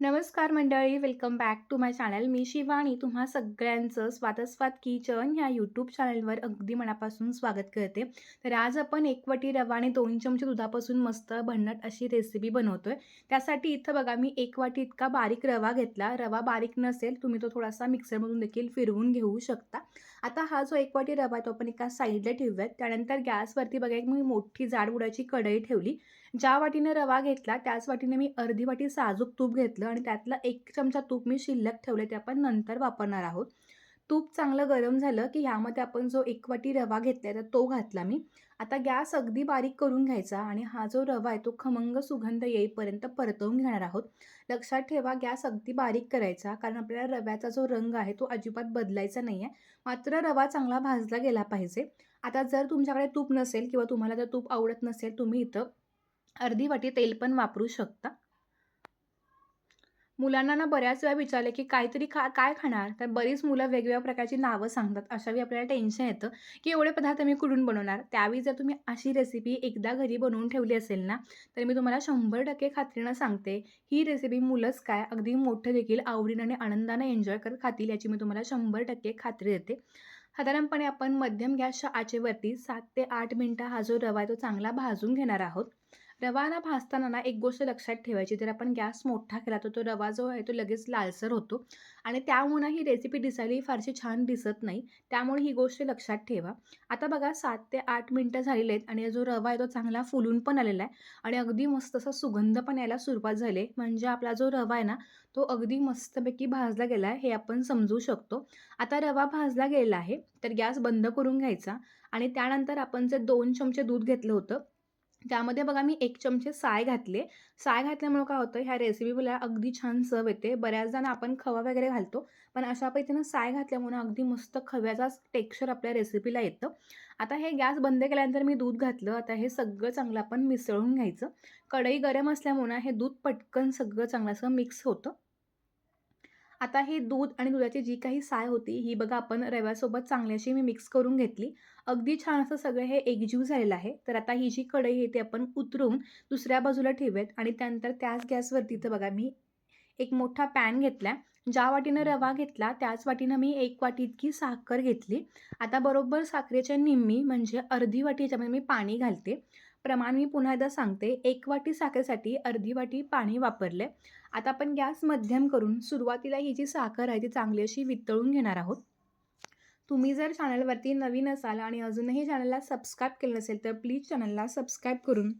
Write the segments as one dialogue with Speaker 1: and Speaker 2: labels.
Speaker 1: नमस्कार मंडळी, welcome back to my channel. मी शिवानी तुम्हा सगळ्यांचं स्वादस्वाद किचन ह्या यूट्यूब चॅनलवर अगदी मनापासून स्वागत करते. तर आज आपण एकवटी रवा आणि दोन चमचे दुधापासून मस्त भन्नट अशी रेसिपी बनवतोय. त्यासाठी इथं बघा मी एक वाटी इतका बारीक रवा घेतला. रवा बारीक नसेल तुम्ही तो थोडासा मिक्सरमधून देखील फिरवून घेऊ शकता. आता हा जो 1 वाटी रवा आहे तो आपण एका साईडला ठेवूयात. त्यानंतर गॅसवरती बघा एक मी मोठी जाड उडायची कढई ठेवली. ज्या वाटीने रवा घेतला त्याच वाटीने मी अर्धी वाटी साजूक तूप घेतलं आणि त्यातला एक चमचा तूप मी शिल्लक ठेवले ते आपण नंतर वापरणार आहोत. तूप चांगलं गरम झालं की ह्यामध्ये आपण जो एक वाटी रवा घेतला तर तो घातला मी. आता गॅस अगदी बारीक करून घ्यायचा आणि हा जो रवा आहे तो खमंग सुगंध येईपर्यंत परतवून घेणार आहोत. लक्षात ठेवा गॅस अगदी बारीक करायचा कारण आपल्याला रव्याचा जो रंग आहे तो अजिबात बदलायचा नाही आहे. मात्र रवा चांगला भाजला गेला पाहिजे. आता जर तुमच्याकडे तूप नसेल किंवा तुम्हाला जर तूप आवडत नसेल तुम्ही इथं अर्धी वाटी तेल पण वापरू शकता. मुलांना ना बऱ्याच वेळा विचारले की काहीतरी खा काय खाणार? तर बरीच मुलं वेगवेगळ्या प्रकारची नावं सांगतात. अशावेळी आपल्याला टेन्शन येतं की एवढे पदार्थ मी कुठून बनवणार? त्यावेळी जर तुम्ही अशी रेसिपी एकदा घरी बनवून ठेवली असेल ना, तर मी तुम्हाला 100% खात्रीनं सांगते, ही रेसिपी मुलंच काय अगदी मोठं देखील आवडीनं आणि आनंदाने एन्जॉय करत खातील याची मी तुम्हाला 100% खात्री देते. साधारणपणे आपण मध्यम गॅसच्या आचेवरती सात ते आठ मिनटं हा जो रवा आहे तो चांगला भाजून घेणार आहोत. रवा ना भाजताना ना एक गोष्ट लक्षात ठेवायची जर आपण गॅस मोठा केला तर तो रवा जो आहे तो लगेच लालसर होतो आणि त्यामुळे ही रेसिपी दिसायलाही फारशी छान दिसत नाही. त्यामुळे ही गोष्ट लक्षात ठेवा. आता बघा सात ते आठ मिनटं झालेले आहेत आणि जो रवा आहे तो चांगला फुलून पण आलेला आहे आणि अगदी मस्त असा सुगंध पण यायला सुरुवात झाली आहे. म्हणजे आपला जो रवा आहे ना, तो अगदी मस्तपैकी भाजला गेला आहे हे आपण समजू शकतो. आता रवा भाजला गेला आहे, तर गॅस बंद करून घ्यायचा आणि त्यानंतर आपण जे दोन चमचे दूध घेतलं होतं, त्यामध्ये बघा मी एक चमचे साय घातले. साय घातल्यामुळं काय होतं ह्या रेसिपीला अगदी छान चव येते. बऱ्याचदा ना आपण खवा वगैरे घालतो, पण अशा पद्धतीनं साय घातल्यामुळं अगदी मस्त खव्याचाच टेक्स्चर आपल्या रेसिपीला येतं. आता हे गॅस बंद केल्यानंतर मी दूध घातलं. आता हे सगळं चांगलं आपण मिसळून घ्यायचं. कढई गरम असल्यामुळं हे दूध पटकन सगळं चांगलं असं मिक्स होतं. आता हे दूध आणि दुधाची जी काही साय होती ही बघा आपण रव्यासोबत चांगली अशी मी मिक्स करून घेतली. अगदी छान असं सगळं हे एकजीव झालेलं आहे. तर आता ही जी कढई आहे ती आपण उतरवून दुसऱ्या बाजूला ठेवूयात आणि त्यानंतर त्याच गॅसवरती इथं बघा मी एक मोठा पॅन घेतला. ज्या वाटीनं रवा घेतला त्याच वाटीनं मी 1 वाटी इतकी साखर घेतली. आता बरोबर साखरेच्या निम्मी म्हणजे अर्धी वाटी याच्यामध्ये मी पाणी घालते. प्रमाण मी पुन्हा एकदा सांगते. एक वाटी साखरेसाठी अर्धी वाटी पाणी वापरले. आता आपण गॅस मध्यम करून सुरुवातीला ही जी साखर आहे ती चांगली अशी वितळून घेणार आहोत. तुम्ही जर चॅनलवरती नवीन असाल आणि अजूनही चॅनलला सबस्क्राईब केलं नसेल तर प्लीज चॅनलला सबस्क्राईब करून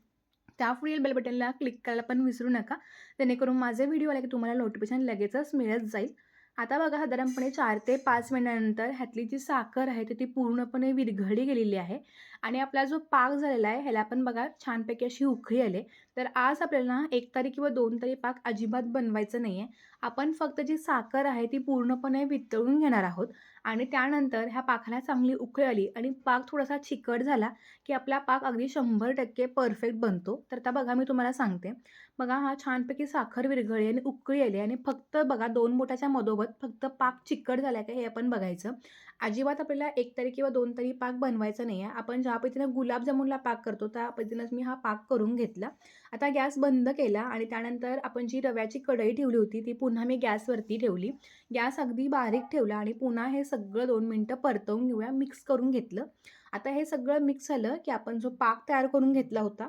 Speaker 1: त्यापुढील बेल बटनला क्लिक करायला पण विसरू नका. जेणेकरून माझे व्हिडिओ आले की तुम्हाला नोटिफिकेशन लगेचच मिळत जाईल. आता बघा साधारणपणे चार ते पाच महिन्यानंतर ह्यातली जी साखर आहे तर ती पूर्णपणे विरघळली गेलेली आहे आणि आपला जो पाक झालेला आहे ह्याला पण बघा छानपैकी अशी उखळी आली. तर आज आपल्याला एक तारी किंवा दोन तारी पाक अजिबात बनवायचं नाही आहे. आपण फक्त जी साखर आहे ती पूर्णपणे वितळून घेणार आहोत आणि त्यानंतर ह्या पाकाला चांगली उकळी आली आणि पाक थोडासा चिकट झाला की आपला पाक अगदी 100% परफेक्ट बनतो. तर आता बघा मी तुम्हाला सांगते. बघा हा छानपैकी साखर विरघळली आणि उकळी आली आणि फक्त बघा दोन बोटाच्या मधोमध फक्त पाक चिकट झाला का हे आपण बघायचं. अजिबात आपल्याला एक तारी किंवा दोन तारी पाक बनवायचा नाही आहे. आपण ज्या पद्धतीनं गुलाबजामुनला पाक करतो त्या पद्धतीनंच मी हा पाक करून घेतला. आता गॅस बंद केला आणि त्यानंतर आपण जी रव्याची कढई ठेवली होती ती पुन्हा मी गॅसवरती ठेवली. गॅस अगदी बारीक ठेवला आणि पुन्हा हे सगळं दोन मिनटं परतवून घेऊया. मिक्स करून घेतलं. आता हे सगळं मिक्स झालं की आपण जो पाक तयार करून घेतला होता,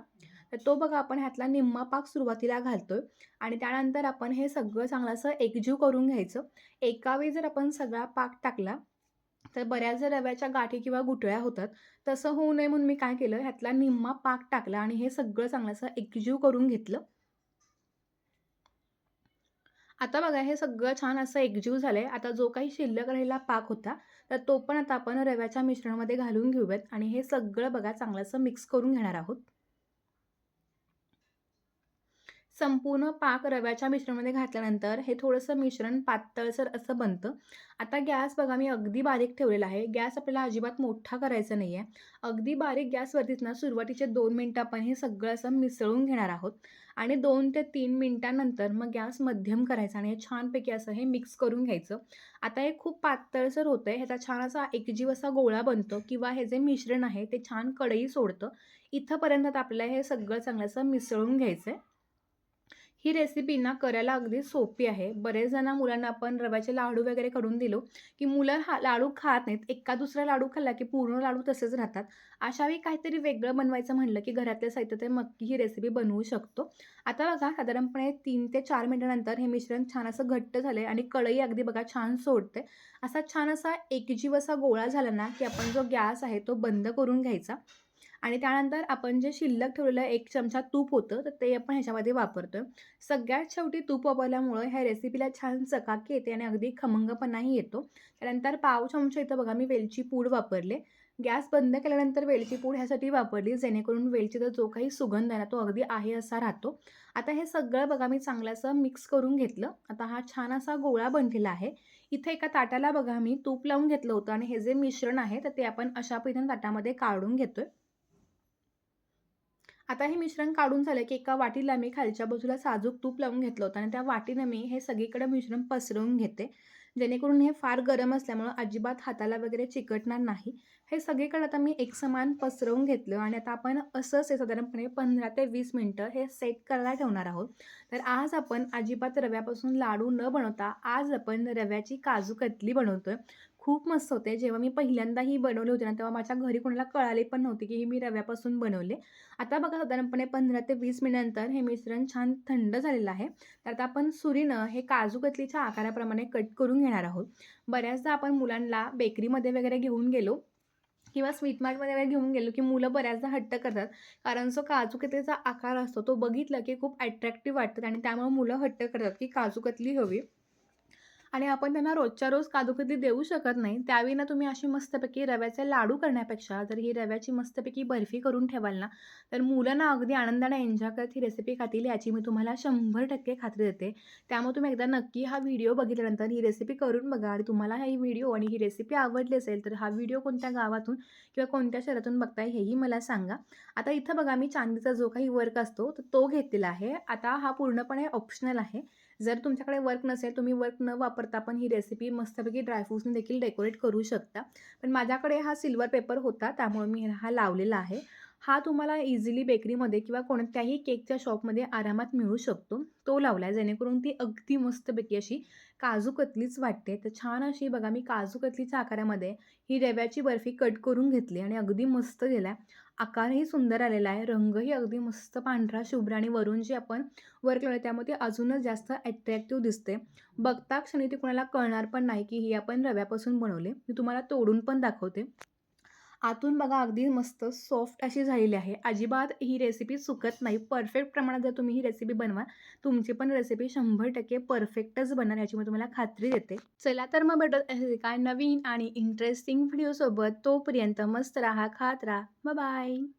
Speaker 1: तर तो बघा आपण ह्यातला निम्मा पाक सुरुवातीला घालतोय आणि त्यानंतर आपण हे सगळं चांगलं असं एकजीव करून घ्यायचं. एकावेळी जर आपण सगळा पाक टाकला, तर बऱ्याचदा रव्याच्या गाठी किंवा गुठळ्या होतात. तसं होऊ नये म्हणून मी काय केलं ह्यातला निम्मा पाक टाकला आणि हे सगळं चांगलं एकजीव करून घेतलं. आता बघा हे सगळं छान असं एकजीव झालंय. आता जो काही शिल्लक राहिलेला पाक होता, तर तो पण आता आपण रव्याच्या मिश्रणामध्ये घालून घेऊयात आणि हे सगळं बघा चांगलंसं मिक्स करून घेणार आहोत. संपूर्ण पाक रव्याच्या मिश्रणामध्ये घातल्यानंतर हे थोडंसं मिश्रण पातळसर असं बनतं. आता गॅस बघा मी अगदी बारीक ठेवलेला आहे. गॅस आपल्याला अजिबात मोठा करायचा नाही आहे. अगदी बारीक गॅसवरतीच ना सुरुवातीचे दोन मिनटं आपण हे सगळं असं मिसळून घेणार आहोत आणि दोन ते तीन मिनटानंतर मग गॅस मध्यम करायचा आणि हे छानपैकी असं हे मिक्स करून घ्यायचं. आता हे खूप पातळसर होतं आहे ह्याचा छान असा एकजीव असा गोळा बनतो किंवा हे जे मिश्रण आहे ते छान कढई सोडतं. इथंपर्यंत आपल्याला हे सगळं चांगलं असं मिसळून घ्यायचं आहे. ही रेसिपी ना करायला अगदी सोपी आहे. बरेच जण मुलांना आपण रव्याचे लाडू वगैरे करून दिलो, की मुलं हा लाडू खात नाहीत. एका दुसरा लाडू खाल्ला, की पूर्ण लाडू तसेच राहतात. अशावेळी काहीतरी वेगळं बनवायचं म्हणलं, की घरातल्या साहित्यात नक्की ही रेसिपी बनवू शकतो. आता बघा साधारणपणे तीन ते चार मिनिटानंतर हे मिश्रण छान असं घट्ट झालंय आणि कढई अगदी बघा छान सोडते. असा छान असा एकजीव असा गोळा झाला ना, की आपण जो गॅस आहे तो बंद करून घ्यायचा आणि त्यानंतर आपण जे शिल्लक ठेवलेलं एक चमचा तूप होतं, तर ते आपण ह्याच्यामध्ये वापरतोय. सगळ्यात शेवटी तूप वापरल्यामुळं ह्या रेसिपीला छान चकाकी येते आणि अगदी खमंगपणाही येतो. त्यानंतर पाव चमचा इथं बघा मी वेलची पूड वापरले. गॅस बंद केल्यानंतर वेलची पूड ह्यासाठी वापरली जेणेकरून वेलचीचा जो काही सुगंध आहे ना, तो अगदी आहे असा राहतो. आता हे सगळं बघा मी चांगलं असं मिक्स करून घेतलं. आता हा छान असा गोळा बनलेला आहे. इथे एका ताटाला बघा मी तूप लावून घेतलं होतं आणि हे जे मिश्रण आहे, तर ते आपण अशा पद्धतीने ताटामध्ये काढून घेतोय. आता हे मिश्रण काढून झालं, की एका वाटीला मी खालच्या बाजूला साजूक तूप लावून घेतलं होतं आणि त्या वाटीनं मी हे सगळीकडे मिश्रण पसरवून घेते. जेणेकरून हे फार गरम असल्यामुळं अजिबात हाताला वगैरे चिकटणार नाही. हे सगळीकडे आता मी एकसमान पसरवून घेतलं आणि आता आपण असंच हे साधारणपणे 15 ते वीस मिनटं हे सेट करायला ठेवणार आहोत. तर आज आपण अजिबात रव्यापासून लाडू न बनवता आज आपण रव्याची काजू कतली बनवतोय. खूप मस्त होते. जेव्हा मी पहिल्यांदा ही बनवले होते ना, तेव्हा माझ्या घरी कोणाला कळाले पण नव्हते, की ही मी रव्यापासून बनवले. आता बघा साधारणपणे 15 ते वीस मिनिटानंतर हे मिश्रण छान थंड झालेलं आहे. तर आता आपण सुरीनं हे काजू कतलीच्या आकाराप्रमाणे कट करून घेणार आहोत. बऱ्याचदा आपण मुलांना बेकरीमध्ये वगैरे घेऊन गेलो किंवा स्वीट मार्टमध्ये वगैरे घेऊन गेलो, की मुलं बऱ्याचदा हट्ट करतात. कारण जो काजू कतलीचा आकार असतो, तो बघितला की खूप अट्रॅक्टिव्ह वाटतात आणि त्यामुळे मुलं हट्ट करतात, की काजू कतली हवी. आणि आपण त्यांना रोजच्या रोज काजूकतली देऊ शकत नाही. त्यावेळी ना तुम्ही अशी मस्तपैकी रव्याचे लाडू करण्यापेक्षा जर ही रव्याची मस्तपैकी बर्फी करून ठेवाल ना, तर मुलं ना अगदी आनंदाने एन्जॉय करत ही रेसिपी खातील याची मी तुम्हाला 100% खात्री देते. त्यामुळे तुम्ही एकदा नक्की हा व्हिडिओ बघितल्यानंतर ही रेसिपी करून बघा आणि तुम्हाला ही व्हिडिओ आणि ही रेसिपी आवडली असेल, तर हा व्हिडिओ कोणत्या गावातून किंवा कोणत्या शहरातून बघताय हेही मला सांगा. आता इथं बघा मी चांदीचा जो काही वर्क असतो, तर तो घेतलेला आहे. आता हा पूर्णपणे ऑप्शनल आहे. जर तुमच्याकडे वर्क नसेल, तुम्ही वर्क न वापरता पण ही रेसिपी मस्तपैकी ड्रायफ्रुट्सने देखील डेकोरेट करू शकता. पण माझ्याकडे हा सिल्वर पेपर होता, त्यामुळे मी हा लावलेला आहे. हा तुम्हाला इझिली बेकरीमध्ये किंवा कोणत्याही केकच्या शॉपमध्ये आरामात मिळू शकतो. तो लावला आहे जेणेकरून ती अगदी मस्तपैकी अशी काजू कतलीच वाटते. तर छान अशी बघा मी काजू कतलीच्या आकारामध्ये ही रव्याची बर्फी कट करून घेतली आणि अगदी मस्त गेला आहे आकारही सुंदर आलेला आहे. रंगही अगदी मस्त पांढरा शुभ्र आणि वरून जे आपण वर्क लावलं त्यामध्ये अजूनच जास्त अट्रॅक्टिव्ह दिसते. बघता क्षणी ती कोणाला कळणार पण नाही, की ही आपण रव्यापासून बनवले मी तुम्हाला तोडून पण दाखवते. आतून बघा अगदी मस्त सॉफ्ट अशी झालेली आहे. अजिबात ही रेसिपी चुकत नाही. परफेक्ट प्रमाणात जर तुम्ही ही रेसिपी बनवा, तुमची पण रेसिपी 100% परफेक्टच बनणार याची मी तुम्हाला खात्री देते. चला तर मग भेटत काय नवीन आणि इंटरेस्टिंग व्हिडिओसोबत. तोपर्यंत मस्त राहा, खात राहा. बाय.